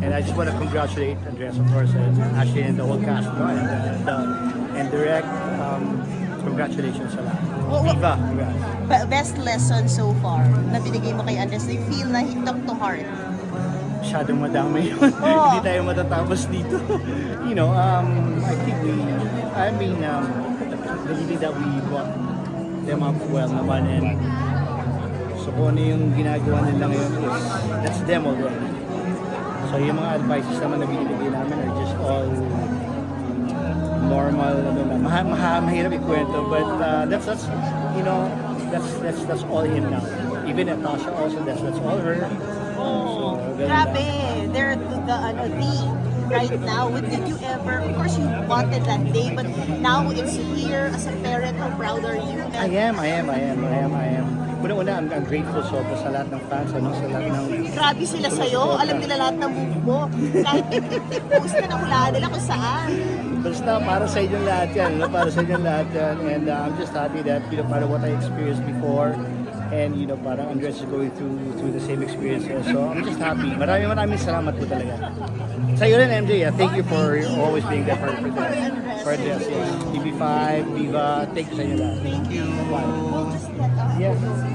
And I just want to congratulate Andres, of course, and Ashley and the whole cast, no? and, uh, the, and direct. Um, congratulations sa lahat. Well, well- Viva! Congrats. Be- Best lesson so far na binigay mo kay Andres you feel na he took to heart. Masyadong madami yun. Oo. Hindi tayo matatapos dito. you know, um, I think we, I mean, um, believing that we brought them up well naman and so kung ano yung ginagawa nila ngayon is, that's them already. So yung mga advices naman na binibigay namin are just all normal, ano na, maha, maha, mahirap ikwento, but uh, that's, that's, you know, that's, that's, that's all him now. Even Natasha also, that's, that's all her. Oh, ganun grabe. They're the, the ano, the right now. What did you ever, of course you wanted that day, but now it's here as a parent, how proud are you? I am, I am, I am, I am, I am. Una-una, I'm, I'm grateful so sa lahat ng fans, ano, sa lahat ng... Grabe sila sa'yo. Alam nila lahat ng move mo. Kahit post na nahulaan nila kung saan. Basta para sa inyo lahat yan, no? para sa inyo lahat yan. And uh, I'm just happy that, you know, para what I experienced before, and you know, parang Andres is going through through the same experiences. So I'm just happy. Maraming maraming salamat po talaga. Sa iyo rin, MJ, yeah, thank you for always being there for, for the, for this. Yes. TV5, Viva, thank you sa inyo lahat. Thank you. We'll